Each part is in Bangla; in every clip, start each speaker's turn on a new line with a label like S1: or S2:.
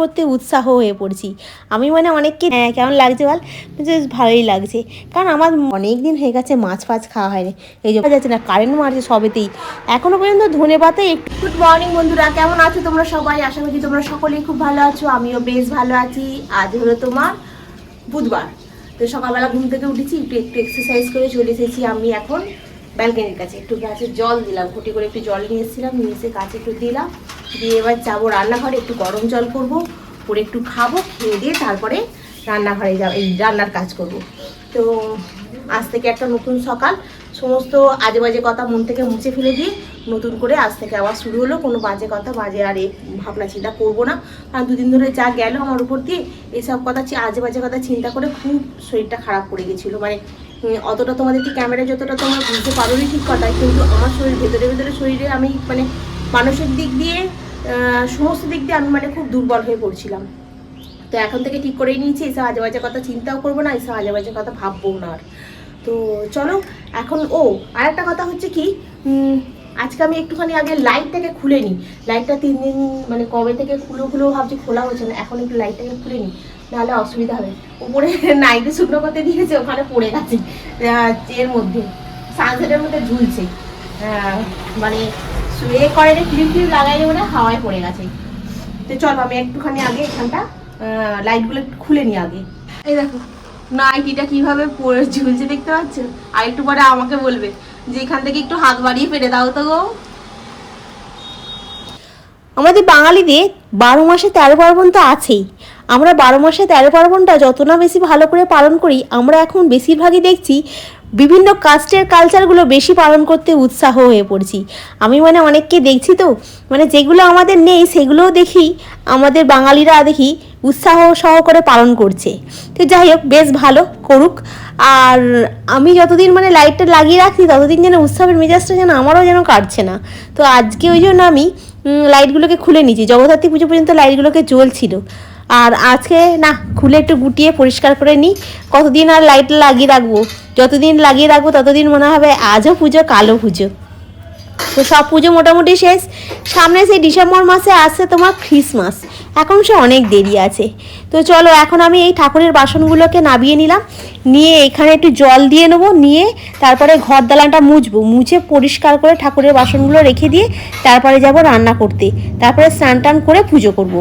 S1: করতে উৎসাহ হয়ে পড়ছি। আমি মানে অনেককে হ্যাঁ কেমন লাগছে বল? বেশ ভালোই লাগছে। কারণ আমার অনেক দিন হয়ে গেছে মাছ ফাছ খাওয়া হয়নি। এই যে, যাচ্ছে না কারেন্ট মারছে সবেতেই। এখনও পর্যন্ত ধনে পাতায় একটু গুড মর্নিং বন্ধুরা, কেমন আছো তোমরা সবাই? আশা করি তোমরা সকলেই খুব ভালো আছো, আমিও বেশ ভালো আছি। আজ হলো তোমার বুধবার। তো সকালবেলা ঘুম থেকে উঠেছি, একটু একটু এক্সারসাইজ করে চলে এসেছি আমি এখন ব্যালকনির কাছে। একটু গাছে জল দিলাম ঘুটি করে একটু জল নিয়ে এসেছিলাম, নিয়ে এসে গাছে একটু দিলাম। দিয়ে এবার যাব রান্নাঘরে, একটু গরম জল করব, করে একটু খাব, খেয়ে দিয়ে তারপরে রান্নাঘরে যাব, এই রান্নার কাজ করব। তো আজ থেকে একটা নতুন সকাল, সমস্ত আজে বাজে কথা মন থেকে মুছে ফেলে দিয়ে নতুন করে আজ থেকে আবার শুরু হলো, কোনো বাজে কথা, বাজে আর এ ভাবনা চিন্তা করব না। কারণ দুদিন ধরে যা গেল আমার উপর দিয়ে, এসব কথা আজে বাজে কথা চিন্তা করে খুব শরীরটা খারাপ করে গেছিল। মানে অতটা তোমাদেরকে ক্যামেরা যতটা তোমরা বুঝতে পারোনি ঠিক কথা কিন্তু আমার শরীর, ভেতরে ভেতরে শরীরে আমি মানে মানসিক দিক দিয়ে সমস্ত দিক দিয়ে আমি মানে খুব দুর্বল হয়ে পড়ছিলাম। তো এখন থেকে ঠিক করেই নিয়েছি এসব আজে বাজে কথা চিন্তাও করব না এসব আজে বাজে কথা ভাববো না আর। তো চলো, এখন ও আর একটা কথা হচ্ছে কি আজকে আমি একটুখানি আগে লাইটটাকে খুলে নিই। লাইটটা তিন দিন মানে কবে থেকে খুলো খুলেও ভাবছি, খোলা হচ্ছে না, এখন একটু লাইটটাকে খুলে নিই, নাহলে অসুবিধা হবে। উপরে নাইটে শুকনো করতে দিয়েছে, ওখানে পড়ে গেছে এর মধ্যে সানসেটের মধ্যে ঝুলছে। মানে এ করে ক্লিপ ক্লিপ লাগাই মানে হাওয়ায় পড়ে গেছে। তো চলো আমি একটুখানি আগে এখানটা লাইটগুলো একটু খুলে নিই আগে। এই দেখো নাইটিটা কীভাবে পরে ঝুলছে দেখতে পাচ্ছ? আর একটু পরে আমাকে বলবে যে এখান থেকে একটু হাত বাড়িয়ে পেরে দাও তো গো। আমাদের বাঙালিদের বারো মাসে তেরো পার্বণ তো আছেই। আমরা বারো মাসে তেরো পার্বণটা যত না বেশি ভালো করে পালন করি আমরা এখন বেশিরভাগই দেখছি বিভিন্ন কাস্টের কালচারগুলো বেশি পালন করতে উৎসাহ হয়ে পড়ছি। আমি মানে অনেককে দেখছি তো মানে যেগুলো আমাদের নেই সেগুলোও দেখি, আমাদের বাঙালিরা দেখি উৎসাহ সহকারে পালন করছে। তো যাই হোক, বেশ ভালো করুক। আর আমি যতদিন মানে লাইটটা লাগিয়ে রাখছি, ততদিন যেন উৎসবের মেজাজটা যেন আমারও যেন কাটছে না। তো আজকে ওই জন্য আমি লাইটগুলোকে খুলে নিয়েছি। জগদ্ধাত্রী পুজো পর্যন্ত লাইটগুলোকে জ্বলছিল। আর আজকে না, খুলে একটু গুটিয়ে পরিষ্কার করে নিই। কতদিন আর লাইট লাগিয়ে রাখব? যতদিন লাগিয়ে রাখব, ততদিন মনে হবে আজও পুজো কালো পুজো। তো সব পুজো মোটামুটি শেষ। সামনে সেই ডিসেম্বর মাসে আসছে তোমার ক্রিসমাস এখন সে অনেক দেরি আছে। তো চলো, এখন আমি এই ঠাকুরের বাসনগুলোকে নাবিয়ে নিলাম। নিয়ে এখানে একটু জল দিয়ে নেব, নিয়ে তারপরে ঘর দালানটা মুছবো। মুছে পরিষ্কার করে ঠাকুরের বাসনগুলো রেখে দিয়ে তারপরে যাব রান্না করতে। তারপরে স্নান টান করে পুজো করব।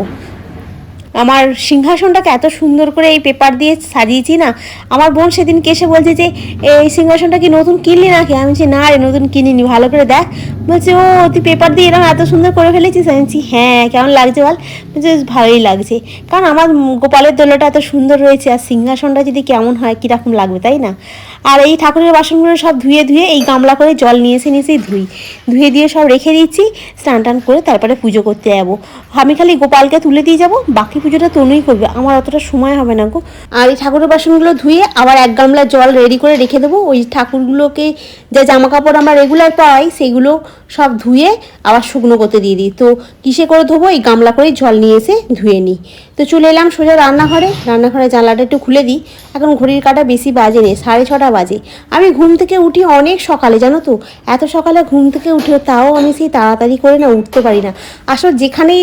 S1: আমার সিংহাসনটাকে এত সুন্দর করে এই পেপার দিয়ে সাজিয়েছি না? আমার বোন সেদিনকে এসে বলছে যে, এই সিংহাসনটা কি নতুন কিনলি নাকি? আমি বলছি, না রে, নতুন কিনিনি, ভালো করে দেখ। বলছে, ও, তুই পেপার দিয়ে এরকম এত সুন্দর করে ফেলেছিস? আমি বলছি হ্যাঁ কেমন লাগছে বল? বলছে ভালোই লাগছে। কারণ আমার গোপালের দোলাটা এত সুন্দর রয়েছে, আর সিংহাসনটা যদি কেমন হয়, কীরকম লাগবে, তাই না? আর এই ঠাকুরের বাসনগুলো সব ধুয়ে ধুয়ে এই গামলা করে জল নিয়ে এসে, নিয়ে ধুই। ধুয়ে দিয়ে সব রেখে দিচ্ছি, স্নান টান করে তারপরে পুজো করতে যাব। আমি খালি গোপালকে তুলে দিয়ে যাব, বাকি পুজোটা তনুই করবে, আমার অতটা সময় হবে না গো। আর এই ঠাকুরের বাসনগুলো ধুয়ে আবার এক গামলা জল রেডি করে রেখে দেবো। ওই ঠাকুরগুলোকে যে জামা কাপড় আমরা রেগুলার পাই সেগুলো সব ধুয়ে আবার শুকনো করতে দিয়ে দিই। তো কিসে করে ধোবো? এই গামলা করে জল নিয়ে এসে ধুয়ে নিই। তো চলে এলাম সোজা রান্নাঘরে। রান্নাঘরে জানলাটা একটু খুলে দিই। এখন ঘড়ির কাটা বেশি বাজে নেই সাড়ে ছটা বাজে। আমি ঘুম থেকে উঠি অনেক সকালে, জানো তো? এত সকালে ঘুম থেকে উঠে তাও আমি সেই তাড়াতাড়ি করে না উঠতে পারি না। আসলে যেখানেই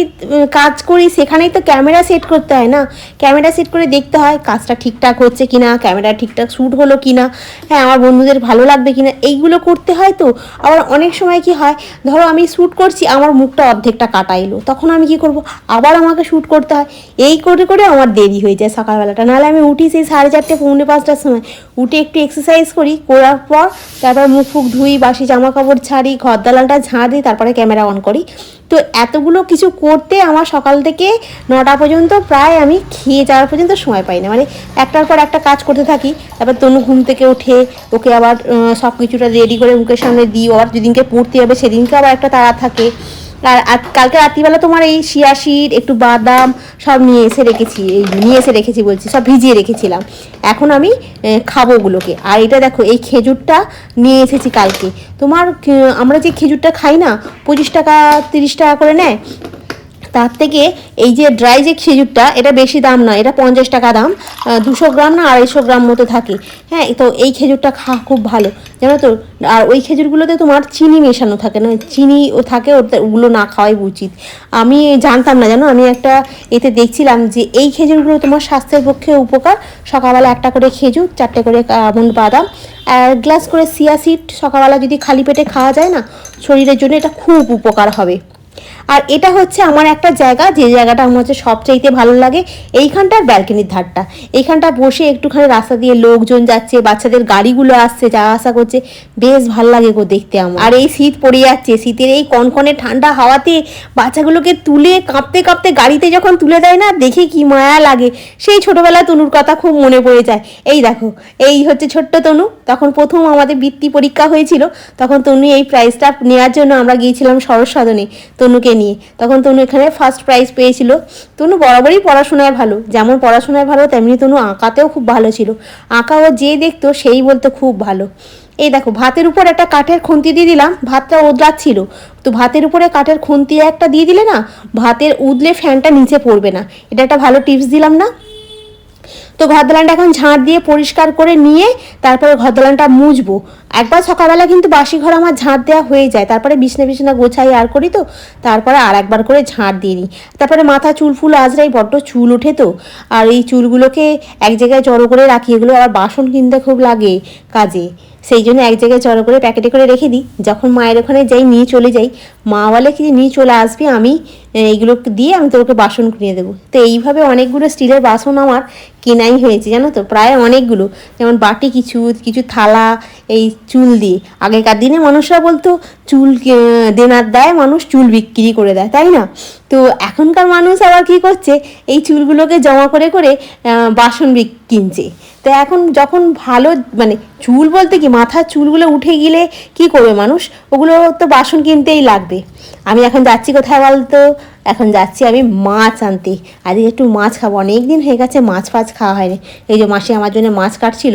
S1: কাজ করি সেখানেই তো ক্যামেরা সেট করতে হয় না। ক্যামেরা সেট করে দেখতে হয় কাজটা ঠিকঠাক হচ্ছে কি না ক্যামেরা ঠিকঠাক শ্যুট হলো কি না হ্যাঁ আমার বন্ধুদের ভালো লাগবে কি না এইগুলো করতে হয় তো। আবার অনেক সময় কি হয়, ধরো আমি শ্যুট করছি, আমার মুখটা অর্ধেকটা কাটা এলো। তখন আমি কি করব? আবার আমাকে শ্যুট করতে হয়। এই করে করে আমার দেরি হয়ে যায় সকালবেলাটা। নাহলে আমি উঠি সেই সাড়ে চারটে, পৌনে পাঁচটার সময়। উঠে একটু এক্সারসাইজ করি, করার পর তারপর মুখ ফুক ধুই, বাসি জামা কাপড় ছাড়ি ঘর দালানটা ঝাঁ দিই তারপরে ক্যামেরা অন করি। তো এতগুলো কিছু করতে আমার সকাল থেকে নটা পর্যন্ত প্রায় আমি খেয়ে যাওয়ার পর্যন্ত সময় পাই না। মানে একটার পর একটা কাজ করতে থাকি, তারপর তনু ঘুম থেকে উঠে ওকে আবার সব কিছুটা রেডি করে মুখের সামনে দিই আবার যেদিনকে পড়তে হবে সেদিনকে আবার একটা তাড়া থাকে। কালকে রাত্রিবেলা তোমার এই শিয়াশির একটু বাদাম সব নিয়ে এসে রেখেছি নিয়ে এসে রেখেছি বলছি, সব ভিজিয়ে রেখেছিলাম। এখন আমি খাব ওগুলোকে। আর এটা দেখো, এই খেজুরটা নিয়ে এসেছি কালকে। তোমার আমরা যে খেজুরটা খাই না, পঁচিশ টাকা, তিরিশ টাকা করে নেয় তার থেকে এই যে ড্রাই যে খেজুরটা, এটা বেশি দাম নয়, এটা পঞ্চাশ টাকা দাম। দুশো গ্রাম না আড়াইশো গ্রাম মতো থাকে। হ্যাঁ তো এই খেজুরটা খাওয়া খুব ভালো। জানো তো? আর ওই খেজুরগুলোতে তোমার চিনি মেশানো থাকে না, চিনি ও থাকে ওগুলো না খাওয়াই উচিত। আমি জানতাম না, জানো? আমি একটা এতে দেখছিলাম যে এই খেজুরগুলো তোমার স্বাস্থ্যের পক্ষে উপকার। সকালবেলা একটা করে খেজুর, চারটে করে আমন্ড বাদাম আর গ্লাস করে সিয়া সিড সকালবেলা যদি খালি পেটে খাওয়া যায় না, শরীরের জন্য এটা খুব উপকার হবে। আর এটা হচ্ছে আমার একটা জায়গা, যে জায়গাটা আমার হচ্ছে সবচাইতে ভালো লাগে, এইখানটার ব্যালকনির ধারটা। এইখানটা বসে একটুখানি রাস্তা দিয়ে লোকজন যাচ্ছে, বাচ্চাদের গাড়িগুলো আসছে যাওয়া আসা করছে, বেশ ভালো লাগে গো দেখতে আমার। আর এই শীত পড়ে যাচ্ছে, শীতের এই কনকনে ঠান্ডা হাওয়াতে বাচ্চাগুলোকে তুলে কাঁপতে কাঁপতে গাড়িতে যখন তুলে দেয় না, দেখে কি মায়া লাগে। সেই ছোটবেলা তনুর কথা খুব মনে পড়ে যায়। এই দেখো, এই হচ্ছে ছোট্ট তনু। তখন প্রথম আমাদের বৃত্তি পরীক্ষা হয়েছিল, তখন তনু এই প্রাইজটা নেওয়ার জন্য আমরা গিয়েছিলাম সরস সদনে তনুকে নিয়ে। তখন তনু এখানে ফার্স্ট প্রাইজ পেয়েছিল। তনু বরাবরই পড়াশোনায় ভালো। যেমন পড়াশোনায় ভালো, তেমনি তনু আঁকাতেও খুব ভালো ছিল। আঁকা ও যে দেখতো সেই বলতো খুব ভালো। এই দেখো, ভাতের উপর একটা কাঠের খুন্তি দিয়ে দিলাম, ভাতটা ওদলাচ্ছিল তো ভাতের উপরে কাঠের খুন্তি একটা দিয়ে দিলে না, ভাতের উদলে ফ্যানটা নিচে পড়বে না। এটা একটা ভালো টিপস দিলাম না? তো ঘর দালানটা এখন ঝাঁট দিয়ে পরিষ্কার করে নিয়ে তারপরে ঘর দালানটা মুছবো। একবার সকালবেলা কিন্তু বাসি ঘর আমার ঝাঁট দেওয়া হয়ে যায়। তারপরে বিছনা বিছনা গোছাই আর করি তো, তারপরে আর একবার করে ঝাঁট দিয়ে নিই। তারপরে মাথা চুল ফুল আজরাই, বড্ড চুল ওঠে তো। আর এই চুলগুলোকে এক জায়গায় জড়ো করে রাখি, এগুলো আবার বাসন কিনতে খুব লাগে কাজে। সেই জন্য এক জায়গায় জড়ো করে প্যাকেটে করে রেখে দিই। যখন মায়ের ওখানে যাই, নিয়ে চলে যাই, মা বলে কি নিয়ে চলে আসবি, আমি এইগুলো দিয়ে আমি তোকে বাসন কিনে দেবো। তো এইভাবে অনেকগুলো স্টিলের বাসন আমার কেনাই হয়েছে, জানো তো? প্রায় অনেকগুলো। যেমন বাটি কিছু কিছু থালা, এই চুল দিয়ে। আগেকার দিনে মানুষরা বলতো, চুল দেনার দেয় মানুষ চুল বিক্রি করে দেয়। তাই না? তো এখনকার মানুষ আবার কি করছে? এই চুলগুলোকে জমা করে করে বাসন কিনছে। তো এখন যখন ভালো মানে চুল বলতে কি, মাথার চুলগুলো উঠে গেলে কি করবে মানুষ? ওগুলো তো বাসন কিনতেই লাগবে। আমি এখন যাচ্ছি কোথায় বলতো? এখন যাচ্ছি আমি মাছ আনতে। আজকে একটু মাছ খাব। অনেক দিন হয়ে গেছে মাছ ফাছ খাওয়া হয়নি। এই যে মাসি আমার জন্য মাছ কাটছিল।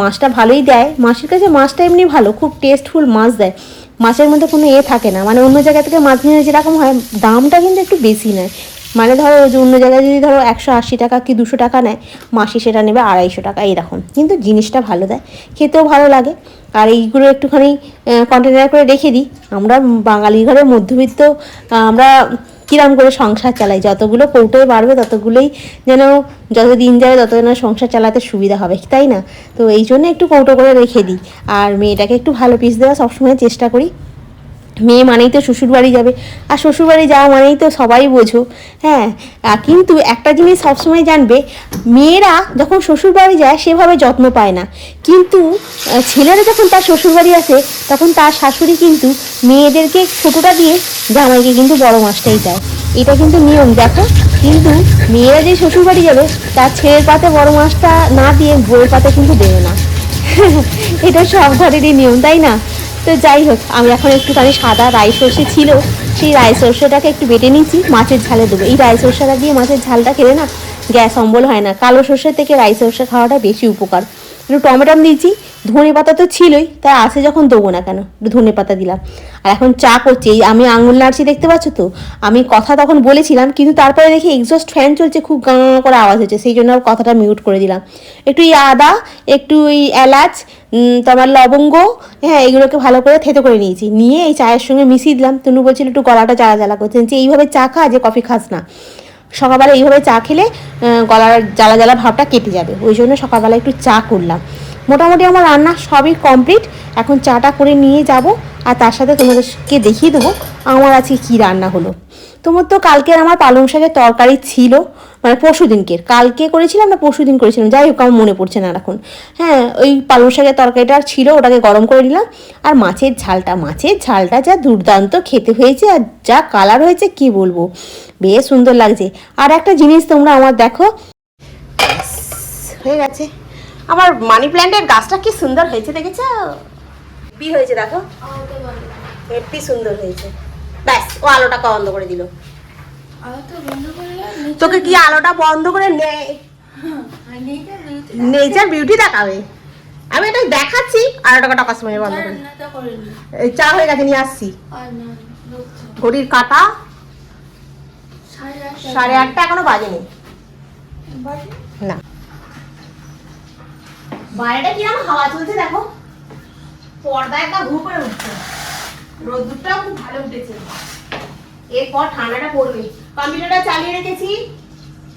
S1: মাছটা ভালোই দেয়। মাসির কাছে মাছটা এমনি ভালো, খুব টেস্টফুল মাছ দেয়। মাছের মধ্যে কোনো এ থাকে না। মানে অন্য জায়গা থেকে মাছ নিয়ে যেরকম হয়, দামটা কিন্তু একটু বেশি নেয়। মানে ধরো যে অন্য জায়গায় যদি ধরো একশো আশি টাকা কি দুশো টাকা নেয়, মাসি সেটা নেবে আড়াইশো টাকা এরকম কিন্তু জিনিসটা ভালো দেয়। খেতেও ভালো লাগে। আর এইগুলো একটুখানি কন্টেনার করে রেখে দিই। আমরা বাঙালি ঘরের মধ্যবিত্ত আমরা কিরম করে সংসার চালাই যতগুলো কৌটোয় বাড়বে, ততগুলোই যেন যত দিন যায় তত যেন সংসার চালাতে সুবিধা হবে, তাই না? তো এই জন্য একটু কৌটো করে রেখে দিই। আর মেয়েটাকে একটু ভালো পিস দেওয়া সবসময় চেষ্টা করি। মেয়ে মানেই তো শ্বশুরবাড়ি যাবে। আর শ্বশুরবাড়ি যাওয়া মানেই তো সবাই বোঝো। হ্যাঁ কিন্তু একটা জিনিস সবসময় জানবে, মেয়েরা যখন শ্বশুরবাড়ি যায় সেভাবে যত্ন পায় না। কিন্তু ছেলেরা যখন তার শ্বশুরবাড়ি আসে, তখন তার শাশুড়ি কিন্তু মেয়েদেরকে ছোটোটা দিয়ে জামাইকে কিন্তু বড় মাছটাই দেয় এটা কিন্তু নিয়ম। দেখো, কিন্তু মেয়েরা যে শ্বশুরবাড়ি যাবে, তার ছেলের পাতে বড় মাছটা না দিয়ে বউয়ের পাতে কিন্তু দেবে না। এটা সব ঘরেরই নিয়ম, তাই না? তো যাই হোক, আমি এখন একটুখানি সাদা রাই সর্ষে ছিল, সেই রাই সর্ষেটাকে একটু বেটে নিচ্ছি, মাছের ঝালে দেবো। এই রাই সর্ষেটা দিয়ে মাছের ঝালটা খেলে না গ্যাস অম্বল হয় না। কালো সর্ষের থেকে রাই সর্ষে খাওয়াটা বেশি উপকার। একটু টমেটো দিয়েছি, ধনে পাতা তো ছিলই, তাই আসে যখন দেবো না কেন? একটু ধনে পাতা দিলাম। আর এখন চা করছি, এই আমি আঙুল নাড়ছি, দেখতে পাচ্ছ তো? আমি কথা তখন বলেছিলাম, কিন্তু তারপরে দেখি এক্সস্ট ফ্যান চলছে, খুব গাঁ করে আওয়াজ হচ্ছে, সেই জন্য কথাটা মিউট করে দিলাম। একটু এই আদা, একটু এই এলাচ তোমার লবঙ্গ হ্যাঁ এগুলোকে ভালো করে থেতো করে নিয়েছি। নিয়ে এই চায়ের সঙ্গে মিশিয়ে দিলাম। তনু বলছিল, একটু গলাটা জ্বালা জ্বালা করছেন যে এইভাবে চা খা যে কফি খাস না। সকালবেলা এইভাবে চা খেলে গলার জ্বালা জ্বালা ভাবটা কেটে যাবে। ওই জন্য সকালবেলা একটু চা করলাম। মোটামুটি আমার রান্না সবই কমপ্লিট এখন চাটা করে নিয়ে যাব আর তার সাথে তোমাদেরকে দেখিয়ে দেবো আমার আজকে কী রান্না হলো। তোমার তো কালকের আমার পালং শাকের তরকারি ছিল মানে পরশু দিনকের। কালকে করেছিলাম না পরশু দিন করেছিলাম? যাই হোক, আমার মনে পড়ছে না এখন। হ্যাঁ ওই পালং শাকের তরকারিটা ছিল, ওটাকে গরম করে নিলাম। আর মাছের ঝালটা মাছের ঝালটা যা দুর্দান্ত খেতে হয়েছে আর যা কালার হয়েছে, কি বলব? বেশ সুন্দর লাগছে। আর একটা জিনিস তোমরা আমার দেখো। হয়ে গেছে। আমার মানি প্ল্যান্টের গাছটা কি সুন্দর হয়েছে দেখেছ? বি হয়েছে দেখো? হেপি সুন্দর হয়েছে। ব্যাস ও আলোটা বন্ধ করে দিল? তোকে কি আলোটা বন্ধ করে নেয় নেচার বিউটি দেখাবে। আমি এটা দেখাচ্ছি আর ওটা টাকা সময় বন্ধ করে। এই চা হয়ে গেছে নিয়ে আসছি। ঘড়ির কাটা।
S2: সাড়ে আটটা
S1: সাড়ে আটটা এখনও বাজেনি।
S2: বাজে?
S1: না। বাইরেটা কীরকম হাওয়া চলছে দেখো। পর্দা একটা করে উঠছে। রোদ্দুরটাও খুব ভালো উঠেছে। এরপর ঠান্ডাটা পড়বে। কম্পিউটারটা চালিয়ে রেখেছি।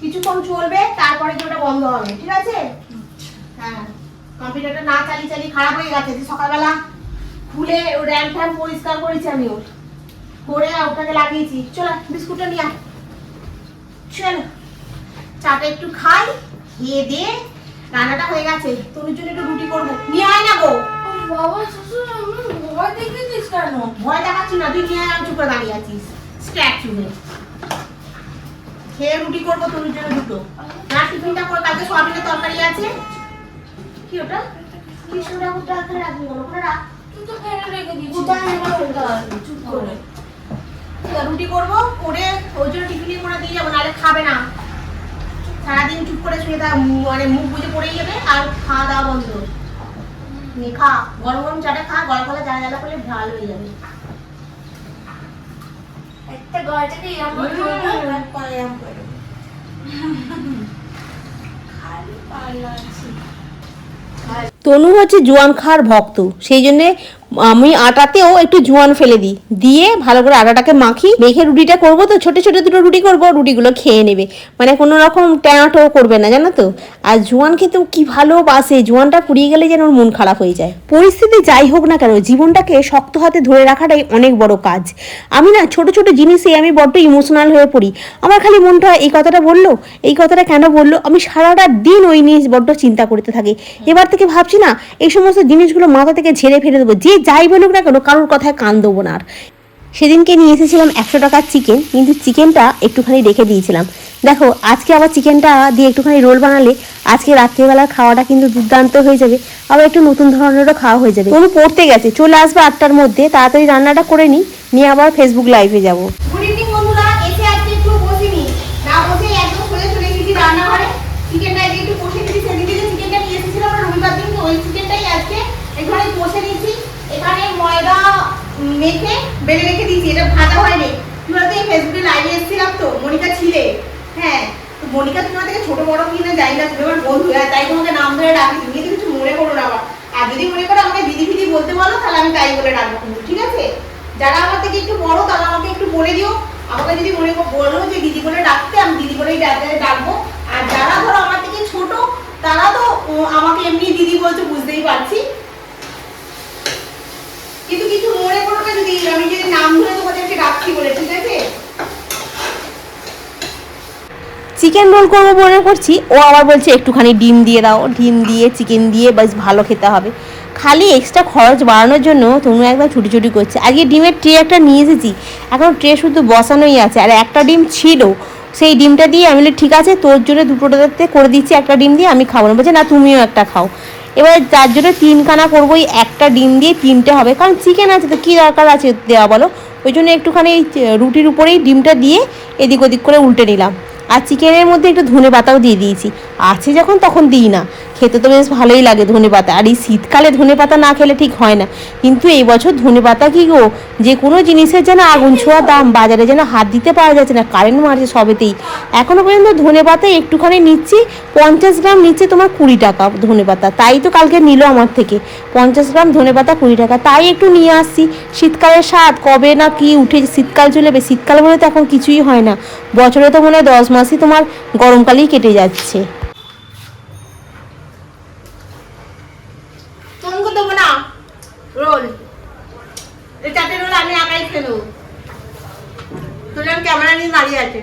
S1: কিছুক্ষণ চলবে, তারপরে কি ওটা বন্ধ হবে। ঠিক আছে? হ্যাঁ। কম্পিউটারটা না চালিয়ে চালিয়ে খারাপ হয়ে গেছে যে সকালবেলা খুলে ও র্যাম ফ্যাম পরিষ্কার করেছি আমি ওর। করে ওটাকে লাগিয়েছি। চলো, বিস্কুটটা নিয়ে চলো। চাটা একটু খাই, খেয়ে দিয়ে রান্নাটা হয়ে গেছে তোর জন্য একটু রুটি করব। নিয়ে আয় না গো।
S2: বাবা শ্বশুর আমি ভয় কেন?
S1: ভয় দেখাচ্ছি না তুই নিয়ে আয় চুপ করে দাঁড়িয়ে আছিস স্ট্যাচু হয়ে খেয়ে রুটি করব তোর জন্য দুটো। না টিফিনটা করে কালকে সোয়াবিনের তরকারি আছে। কি ওটা? কি সোনা ওটা ওখানে রাখবি বলো ওখানে রাখ।
S2: ফেলে রেখে
S1: কোথায় চুপ করে। রুটি করব করে ওর জন্য টিফিনে করে দিয়ে যাব নাহলে খাবে না। সারাদিন চুপ করে শুয়ে থাক মানে মুখ বুঝে পড়েই যাবে আর খাওয়া দাওয়া বন্ধ। নে খা। গরম গরম চাটা খা গলা গলা জ্বালা জ্বালা করলে ভালো হয়ে যাবে।
S2: একটা করে করে খালি পাল্লা আছে।
S1: তনু হচ্ছে জোয়ান খাওয়ার ভক্ত সেই জন্যে আমি আটাতেও একটু জোয়ান ফেলে দিই। দিয়ে ভালো করে আটাটাকে মাখি। মেখে রুটিটা করব তো ছোট ছোট দুটো রুটি করব রুটিগুলো খেয়ে নেবে। মানে কোনো রকম ট্যাঁটো করবে না জানো তো? আর জোয়ান খেতেও কি ভালোবাসে জোয়ানটা পুড়িয়ে গেলে যেন ওর মন খারাপ হয়ে যায়। পরিস্থিতি যাই হোক না কেন জীবনটাকে শক্ত হাতে ধরে রাখাটাই অনেক বড় কাজ। আমি না ছোট ছোট জিনিসে আমি বড্ড ইমোশনাল হয়ে পড়ি। আমার খালি মনটা হয়, এই কথাটা বলল এই কথাটা কেন বলল? আমি সারাটা দিন ওই নিয়ে বড্ড চিন্তা করতে থাকি। এবার থেকে ভাবছি না এই সমস্ত জিনিসগুলো মাথা থেকে ঝেড়ে ফেলে দেবো। যে যাই বলুক না কেন, কারোর কথায় কান দেবো না আর। সেদিনকে নিয়ে এসেছিলাম একশো টাকার চিকেন, কিন্তু চিকেনটা একটুখানি রেখে দিয়েছিলাম। দেখো, আজকে আবার চিকেনটা দিয়ে একটুখানি রোল বানালে আজকে রাত্রিবেলার খাওয়াটা কিন্তু দুর্দান্ত হয়ে যাবে, আবার একটু নতুন ধরনেরও খাওয়া হয়ে যাবে। কোনো পড়তে গেছে, চলে আসবে আটটার মধ্যে, তাড়াতাড়ি রান্নাটা করে নিই, নিয়ে আবার ফেসবুক লাইভে যাব গুড ইভিনিং বন্ধুরা এসে আজকে একটু বসিনি না বসে একদম সোজা চলে এসেছি রান্নাঘরে চিকেনটা এদিকে একটু কষে দিয়েছি সেদিকে যে চিকেনটা নিয়ে এসেছিলাম আমরা রবিবার দিন ওই চিকেনটাই আজকে এখানে কষে দিয়েছি এখানে ময়দা উম, মেখে বেলে রেখে দিয়েছি, এটা ভাজা হয়নি। তোমরা তো এই ফেসবুকে লাইভে এসেছিলাম তো, মনিকা ছিলে। হ্যাঁ তো মনিকা তোমার থেকে ছোট বড় কিনা জানি না, তুমি আমার বন্ধু হ্যাঁ তাই তোমাকে নাম ধরে ডাকি তুমি কিছু মনে করো না আবার আর যদি মনে করো আমাকে দিদি ফিদি বলতে বলো, তাহলে আমি তাই বলে ডাকবো কিন্তু, ঠিক আছে? যারা আমার থেকে একটু বড়, তারা আমাকে একটু বলে দিও। আমাকে যদি মনে বলো যে দিদি বলে ডাকতে, আমি দিদি বলেই ডাকবো। আর যারা ধরো আমার থেকে ছোট, তারা তো আমাকে এমনি দিদি বলছে, বুঝতেই পারছি কিন্তু কিছু করো না যদি আমি যদি নাম ধরে তোমাদেরকে ডাকছি বলে, ঠিক আছে? চিকেন রোল করব মনে করছি। ও আবার বলছে, একটুখানি ডিম দিয়ে দাও। ডিম দিয়ে চিকেন দিয়ে বেশ ভালো খেতে হবে। খালি এক্সট্রা খরচ বাড়ানোর জন্য তনু একদম ছুটি ছুটি করছে। আগে ডিমের ট্রে একটা নিয়ে এসেছি, এখন ট্রে শুধু বসানোই আছে। আর একটা ডিম ছিল, সেই ডিমটা দিয়ে আমি ঠিক আছে, তোর জন্য দুটোটাতে করে দিচ্ছি, একটা ডিম দিয়ে আমি খাব। না বলছে, না, তুমিও একটা খাও। এবার যার জন্য তিনখানা করব ওই একটা ডিম দিয়ে তিনটে হবে। কারণ চিকেন আছে তো, কী দরকার আছে দেওয়া বলো? ওই জন্য একটুখানি রুটির উপরেই ডিমটা দিয়ে এদিক ওদিক করে উল্টে নিলাম। আর চিকেনের মধ্যে একটু ধনে পাতাও দিয়ে দিয়েছি। আছে যখন, তখন দিই না। খেতে তো বেশ ভালোই লাগে ধনে পাতা। আর এই শীতকালে ধনে পাতা না খেলে ঠিক হয় না। কিন্তু এই বছর ধনে পাতা কি গো? যে কোনো জিনিসের যেন আগুন ছোঁয়া দাম বাজারে যেন হাত দিতে পারা যাচ্ছে না। কারেন্ট মারছে সবেতেই। এখনও পর্যন্ত ধনে পাতা একটুখানি নিচ্ছি। পঞ্চাশ গ্রাম নিচ্ছে তোমার কুড়ি টাকা ধনে পাতা। তাই তো কালকে নিল আমার থেকে। পঞ্চাশ গ্রাম ধনে পাতা কুড়ি টাকা। তাই একটু নিয়ে আসছি। শীতকালের স্বাদ কবে না কি উঠে শীতকাল চলে শীতকাল বলে তো এখন কিছুই হয় না। বছরে তো মনে হয় দশ মাসই তোমার গরমকালেই কেটে যাচ্ছে। রোল। এই চারটে রোল আমি একাই খেলো তোর ক্যামেরা নিয়ে দাঁড়িয়ে আছে।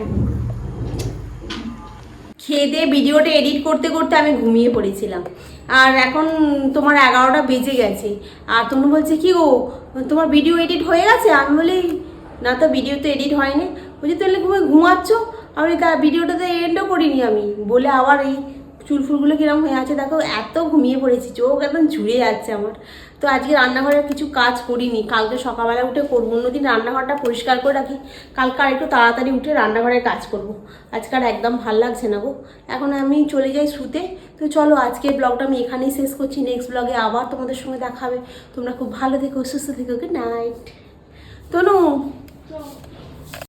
S1: খেয়ে দিয়ে ভিডিওটা এডিট করতে করতে আমি ঘুমিয়ে পড়েছিলাম। আর এখন তোমার এগারোটা বেজে গেছে। আর তনু বলছে কি গো তোমার ভিডিও এডিট হয়ে গেছে? আমি বলি না তো ভিডিও তো এডিট হয়নি। বলছি তাহলে ঘুমে ঘুমাচ্ছ? আমি তা ভিডিওটাতে এন্ডও করিনি আমি। বলে আবার এই চুল ফুলগুলো হয়ে আছে, দেখো এত ঘুমিয়ে পড়েছি, চোখ একদম ঝুড়ে যাচ্ছে আমার। তো আজকে রান্নাঘরে কিছু কাজ করিনি, কালকে সকালবেলা উঠে করব। অন্যদিন রান্নাঘরটা পরিষ্কার করে রাখি, কালকে আর একটু তাড়াতাড়ি উঠে রান্নাঘরে কাজ করব। আজকে আর একদম ভালো লাগছে না গো। এখন আমি চলে যাই শুতে। তো চলো আজকে ব্লগটা আমি এখানেই শেষ করছি। নেক্সট ব্লগে আবার তোমাদের সঙ্গে দেখাবে তোমরা খুব ভালো থেকো, সুস্থ থেকো গুড নাইট তনু!